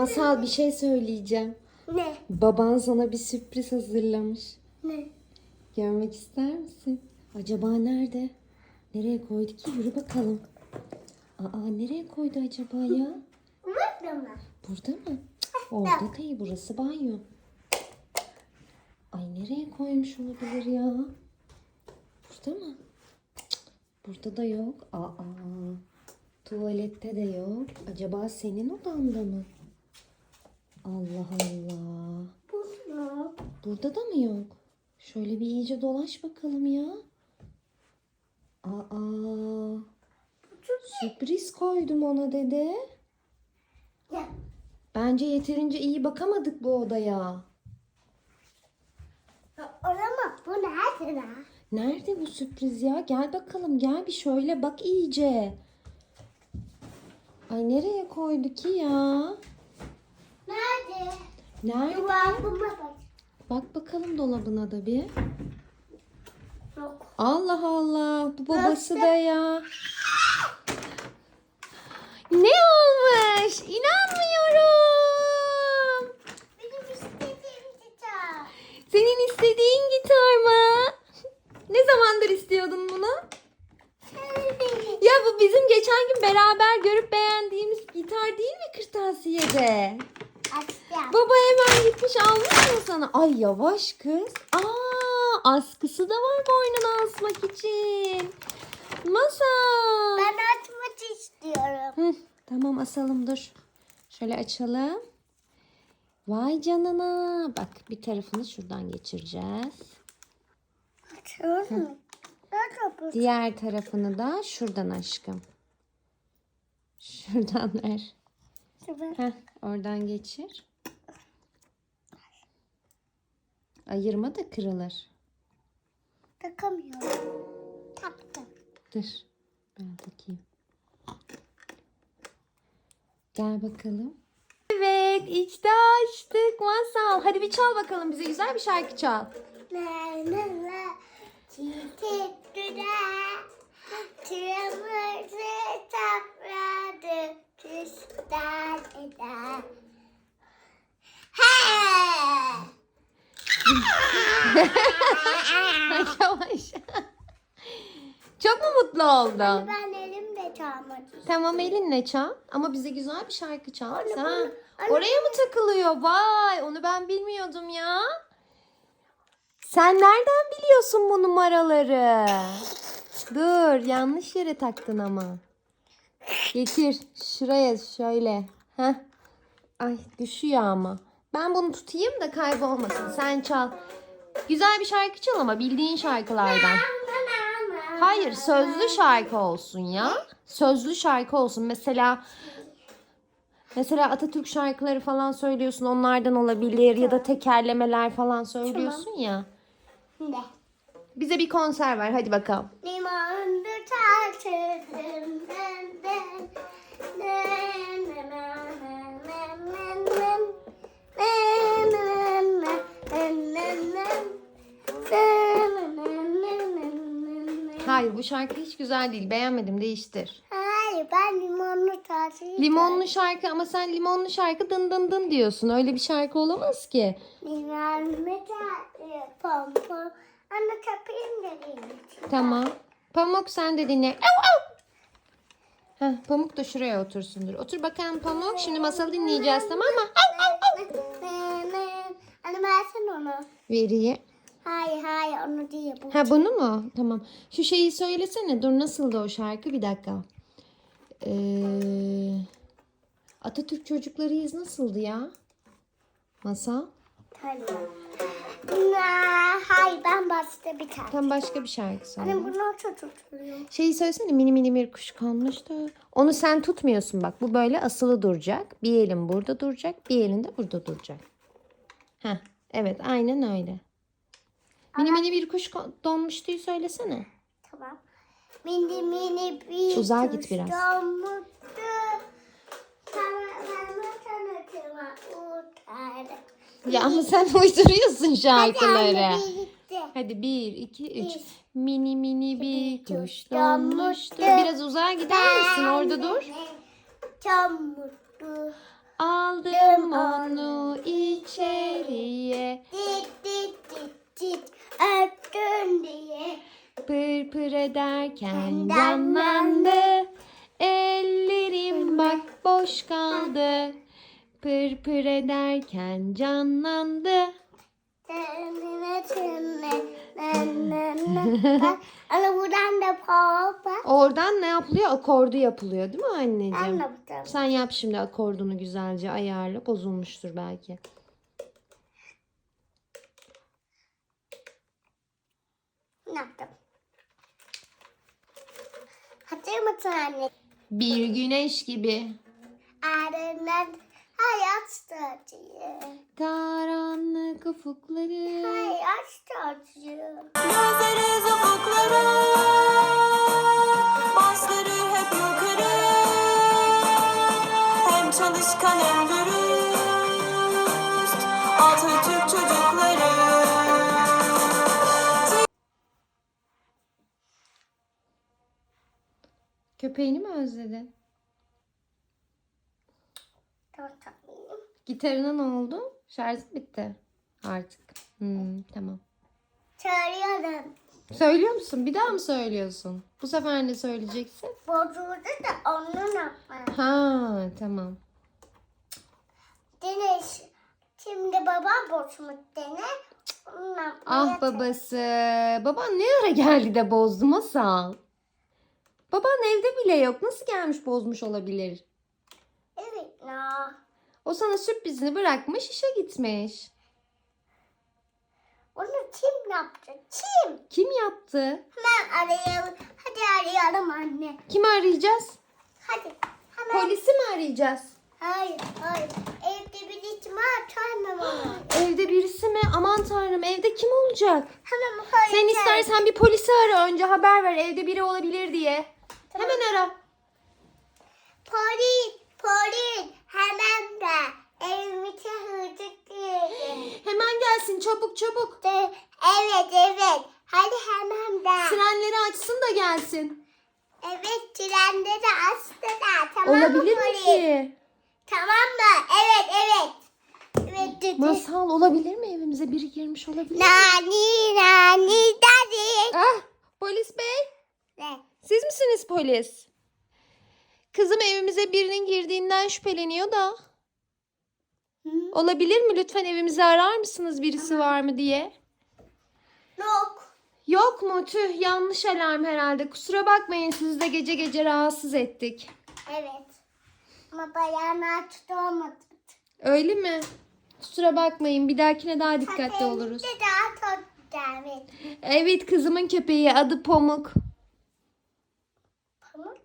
Masal bir şey söyleyeceğim. Ne? Baban sana bir sürpriz hazırlamış. Ne? Görmek ister misin? Acaba nerede? Nereye koydu ki? Yürü bakalım. Aa nereye koydu acaba ya? Burada mı? Burada mı? Orada değil. Burası banyo. Ay nereye koymuş olabilir ya? Burada mı? Burada da yok. Aa tuvalette de yok. Acaba senin odanda mı? Allah Allah. Burada. Burada da mı yok? Şöyle bir iyice dolaş bakalım ya. Aa, sürpriz koydum ona dede. Ya. Bence yeterince iyi bakamadık bu odaya. Orama bu nerede lan? Nerede bu sürpriz ya? Gel bakalım gel bir şöyle bak iyice. Ay nereye koydu ki ya? Nerede? Nerede? Dolabıma bak. Bak bakalım dolabına da bir. Yok. Allah Allah bu babası da ya. Ne olmuş? İnanmıyorum. Benim istediğim kitap. Senin istediğin gitar mı? Ne zamandır istiyordun bunu? Ya bu bizim geçen gün beraber görüp beğendiğimiz gitar değil mi kırtasiyede? Açacağım. Baba hemen gitmiş almış mı sana? Ay yavaş kız. Aa askısı da var boynuna asmak için. Masal. Ben açmak istiyorum. Hı, tamam asalım dur. Şöyle açalım. Vay canına. Bak bir tarafını şuradan geçireceğiz. Bu? Diğer tarafını da şuradan aşkım. Şuradan ver. Heh, oradan geçir. Ayırma da kırılır. Takamıyorum. Taktım. Dur. Ben takayım. Gel bakalım. Evet işte açtık masal. Hadi bir çal bakalım bize güzel bir şarkı çal. La la la. Çiçek güler. Yavaş. Çok mu mutlu oldun? Ben elimle çalmak istiyorum. Tamam elinle çal ama bize güzel bir şarkı çal. Anne, Sen anne, oraya mı takılıyor? Vay onu ben bilmiyordum ya. Sen nereden biliyorsun bu numaraları? Dur yanlış yere taktın ama. Getir şuraya şöyle. Heh. Ay düşüyor ama. Ben bunu tutayım da kaybolmasın. Sen çal. Güzel bir şarkı çal ama bildiğin şarkılardan. Hayır sözlü şarkı olsun ya. Sözlü şarkı olsun. Mesela mesela Atatürk şarkıları falan söylüyorsun onlardan olabilir ya da tekerlemeler falan söylüyorsun ya. Ne? Bize bir konser ver hadi bakalım. Limonlu tartıldım ben ben. Na, na, na, na, na, na, na. Na, na, na, na, na, na. Na, na, na, na, na, na, na. Hayır bu şarkı hiç güzel değil. Beğenmedim değiştir. Hayır ben limonlu tartıldım. Limonlu şarkı ama sen limonlu şarkı dın dın dın diyorsun. Öyle bir şarkı olamaz ki. Limonlu tartıldım. Pom pom. Dedim. Tamam. Pamuk sen de dinle. Heh, Pamuk da şuraya otursun dur. Otur bakalım Pamuk. Şimdi masal dinleyeceğiz tamam mı? Na, na. Anne versene onu. Vereyim. Hayır hayır onu değil bu. Ha bunu mu? Tamam. Şu şeyi söylesene. Dur nasıldı o şarkı? Bir dakika. Ee, Atatürk Çocuklarıyız nasıldı ya? Masal? Hayır. Hayır ben başta bir tane. Tam başka bir şarkı söyle. Anne bunu tutuluyor. Şeyi söylesene mini mini bir kuş konmuştu. Onu sen tutmuyorsun bak. Bu böyle asılı duracak. Bir elin burada duracak. Bir elin de burada duracak. Heh, evet aynen öyle. Mini mini bir kuş kon- donmuştuyu söylesene. Tamam. Mini mini bir Uzağa kuş git biraz. donmuştu. Kanatlarını kanatıma utardı. Ya ama sen uyduruyorsun şarkıları. Hadi bir, iki, üç. Mini mini bir kuş donmuştu. Biraz uzağa gider misin? Orada dur. Çok mutlu. Aldım onu içeriye. Dit dit dit dit öptüm diye. Pır pır ederken canlandı. Ellerim bak boş kaldı. Pır pır ederken canlandı. Ana buradan da pop. Oradan ne yapılıyor? Akordu yapılıyor değil mi anneciğim? Anladım. Sen yap şimdi akordunu güzelce ayarla. Bozulmuştur belki. Ne yaptım? Hatırlıyor musun anne? Bir güneş gibi Ardından hayat stajı. karanlık ufukları. Hayat stajı. Gözleri ufuklara Başları hep yukarı Hem çalışkan hem dürüst Atatürk çocukları Köpeğini mi özledin? Tamam. Gitarına ne oldu? Şarj bitti artık. Hmm, tamam. Çağırıyorum. Söylüyor musun? Bir daha mı söylüyorsun? Bu sefer ne söyleyeceksin? Bozuldu da onun yapma. Ha, tamam. Deniz. Şimdi babam bozmuş. Onun yapmaya Ah babası. Baban ne ara geldi de bozdu masal? Baban evde bile yok. Nasıl gelmiş bozmuş olabilir? Evet na. O sana sürprizini bırakmış işe gitmiş. Onu kim yaptı? Kim? Kim yaptı? Hemen arayalım. Hadi arayalım anne. Kimi arayacağız? Hadi. Hemen. Polisi mi arayacağız? Hayır hayır. Evde bir ihtimal açamam onu. Evde birisi mi? Aman tanrım evde kim olacak? Hemen hayır. Sen istersen bir polisi ara önce haber ver evde biri olabilir diye. Hemen ara. Polis, polis. Hemen de. Evimize hırdık diye. Hemen gelsin çabuk çabuk. De- Evet evet. Hadi hemen de. Sirenleri açsın da gelsin. Evet trende de açtı da. Tamam mı Olabilir mi polis? ki? Tamam mı? Evet evet. Evet dedi. Masal olabilir mi evimize biri girmiş olabilir mi? Nani nani dedi. Ah polis bey Ne? siz misiniz polis? Kızım evimize birinin girdiğinden şüpheleniyor da. Olabilir mi? Lütfen evimizi arar mısınız birisi var mı diye. Yok. Yok mu? Tüh yanlış alarm herhalde. Kusura bakmayın sizi de gece gece rahatsız ettik. Evet. Ama bayan açtı olmadı. Öyle mi? Kusura bakmayın bir dahakine daha dikkatli oluruz. Köpeğimiz de daha çok güzel. Evet kızımın köpeği adı Pamuk. Pamuk.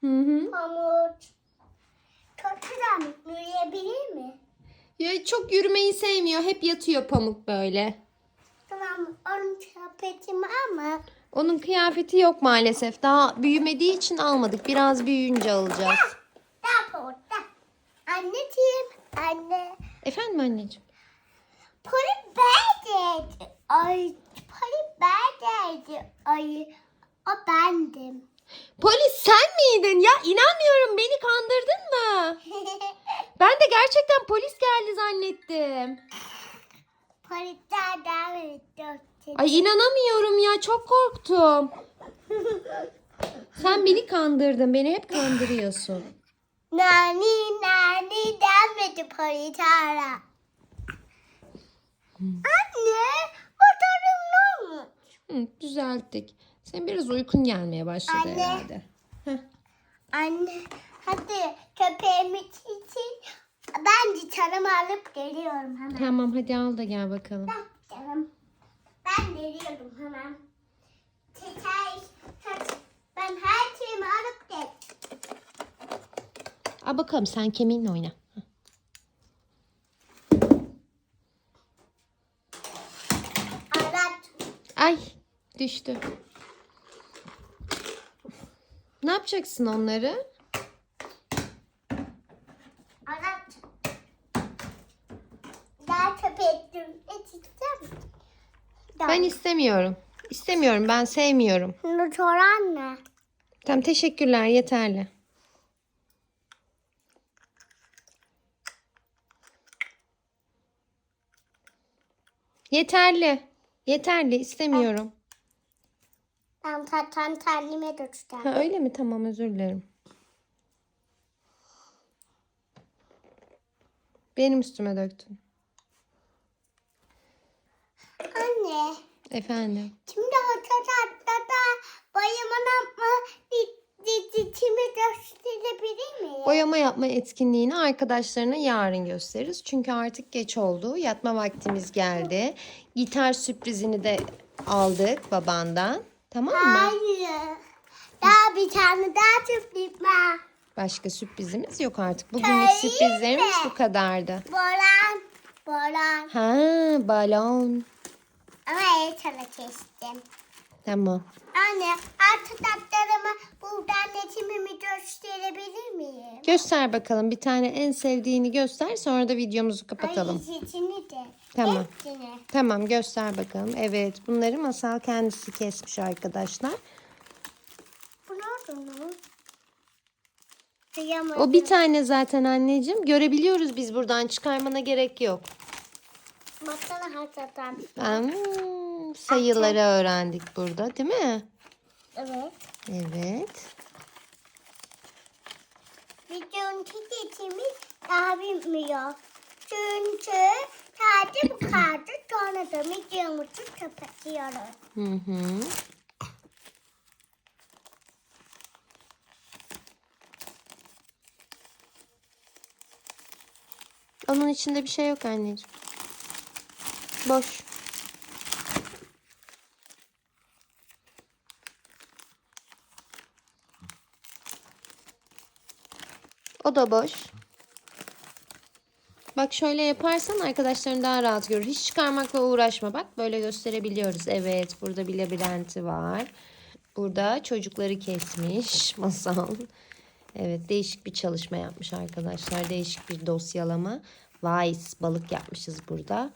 Hı hı. Pamuk. Çok güzel. Yürüyebilir mi? Ya çok yürümeyi sevmiyor. Hep yatıyor Pamuk böyle. Tamam. Onun sepetimi ama. Onun kıyafeti yok maalesef. Daha büyümediği için almadık. Biraz büyüyünce alacağız. Da burada. Anneciğim. Anne. Efendim anneciğim? Poli berdeydi. Ay. Poli berdeydi. Ay. O bendim. Polis sen miydin? Ya inanmıyorum beni kandırdın mı? Ben de gerçekten polis geldi zannettim. Polisler ediyor. Ay inanamıyorum ya çok korktum. Sen beni kandırdın. Beni hep kandırıyorsun. Nani nani denmedi politara. Anne motorum ne olmuş? Hı, düzelttik. Senin biraz uykun gelmeye başladı Anne. herhalde. Anne hadi köpeğimiz için ben gitarımı alıp geliyorum hemen. Tamam hadi al da gel bakalım. Ben canım. Ben geliyorum hemen. Saç- ben her şeyimi alıp gel. Al bakalım sen kemiğinle oyna. Araç. Ay düştü. Ne yapacaksın onları? Araç. Daha köpektim. Et ister misin? Ben istemiyorum. İstemiyorum ben sevmiyorum. Motor anne. Tamam teşekkürler yeterli. Yeterli. Yeterli istemiyorum. Ben zaten kendime döktüm. Ha öyle mi? Tamam özür dilerim. Benim üstüme döktün. Anne. Efendim. Şimdi hatırlatta da bayımın yapma dizimi gösterebilir miyim? Boyama yapma etkinliğini arkadaşlarına yarın gösteririz. Çünkü artık geç oldu. Yatma vaktimiz geldi. Gitar sürprizini de aldık babandan. Tamam mı? Hayır. Daha bir tane daha sürpriz var. Başka sürprizimiz yok artık. Bugünlük sürprizlerimiz bu kadardı. Boran. Boran. Ha, balon. Ama el sana kestim. Tamam. Anne hatırlatlarımı buradan resimimi gösterebilir miyim? Göster bakalım. Bir tane en sevdiğini göster. Sonra da videomuzu kapatalım. Ay içini de. Tamam. Hepsini. Tamam göster bakalım. Evet bunları masal kendisi kesmiş arkadaşlar. Bu ne oldu? Kıyamadım. O bir tane zaten anneciğim. Görebiliyoruz biz buradan. Çıkarmana gerek yok. Baksana. Hmm, sayıları öğrendik burada değil mi? Evet. Evet. Videonun çekimi daha bitmiyor. Çünkü sadece bu kaldı. Sonra da videomuzu kapatıyoruz. Hı hı. Onun içinde bir şey yok anneciğim. Boş. O da boş. Bak şöyle yaparsan arkadaşların daha rahat görür. Hiç çıkarmakla uğraşma. Bak böyle gösterebiliyoruz. Evet burada bir labirenti var. Burada çocukları kesmiş masal. Evet değişik bir çalışma yapmış arkadaşlar. Değişik bir dosyalama. Vice balık yapmışız burada.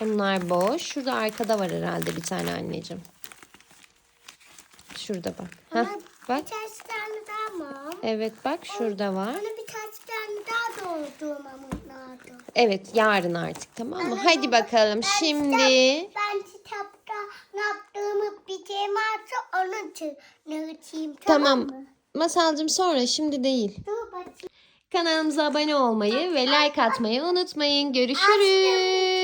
Bunlar boş. Şurada arkada var herhalde bir tane anneciğim. Şurada bak. Heh, Ama bak. birkaç tane daha mı? Evet bak şurada var. Bana birkaç tane daha doldurmamız lazım. Evet yarın artık tamam mı? Anne, Hadi baba, bakalım ben şimdi. kitap- ben kitapta ne yaptığımı bileceğim varsa onu çığırtayım. Tamam, Tamam. mı? Masalcığım sonra şimdi değil. Dur bakayım. Kanalımıza abone olmayı ve like atmayı unutmayın. Görüşürüz.